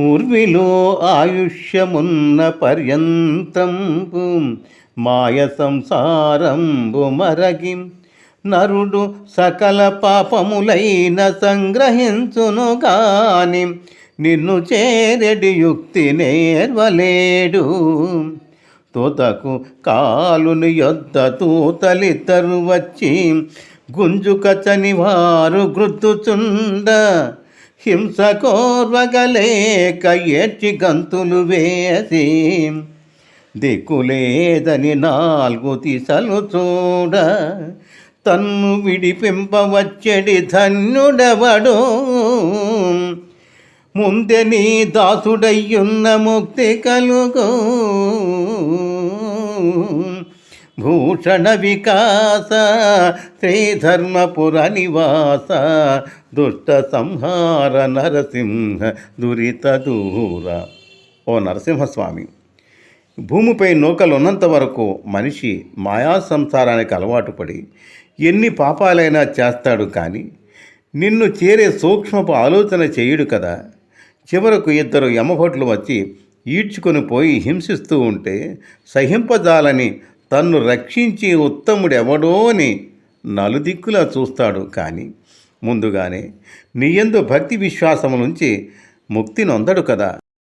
ఊర్విలో ఆయుష్యమున్న పర్యంతంబు మాయ సంసారంబు మరగి నరుడు సకల పాపములైన సంగ్రహించును గాని నిన్ను చేరెడి యుక్తి నేర్వలేడు. తోతకు కాలుని యొద్ద తూతలిద్దరు వచ్చి గుంజుకచని వారు గుర్తుచుండ హింస కోర్వగలేక ఏడ్చి గంతులు వేసి దిక్కులేదని నాలుగు దిశలు చూడ. తన్ను విడిపింపవచ్చడి ధన్యుడవడు? ముందే నీ దాసుడయ్యున్న ముక్తి కలుగు. భూషణ వికాస శ్రీధర్మపుర నివాస దుష్ట సంహార నరసింహ దురిత దూర ఓ నరసింహస్వామి భూమిపై నూకలున్నంత వరకు మనిషి మాయా సంసారానికి అలవాటు పడి ఎన్ని పాపాలైనా చేస్తాడు కానీ నిన్ను చేరే సూక్ష్మపు ఆలోచన చేయుడు కదా. చివరకు ఇద్దరు యమభట్లు వచ్చి ఈడ్చుకొని పోయి హింసిస్తూ ఉంటే సహింపజాలని తన్ను రక్షించి ఉత్తముడెవడో అని నలుదిక్కులా చూస్తాడు. కానీ ముందుగానే నీయందు భక్తి విశ్వాసము నుంచి ముక్తినొందడు కదా.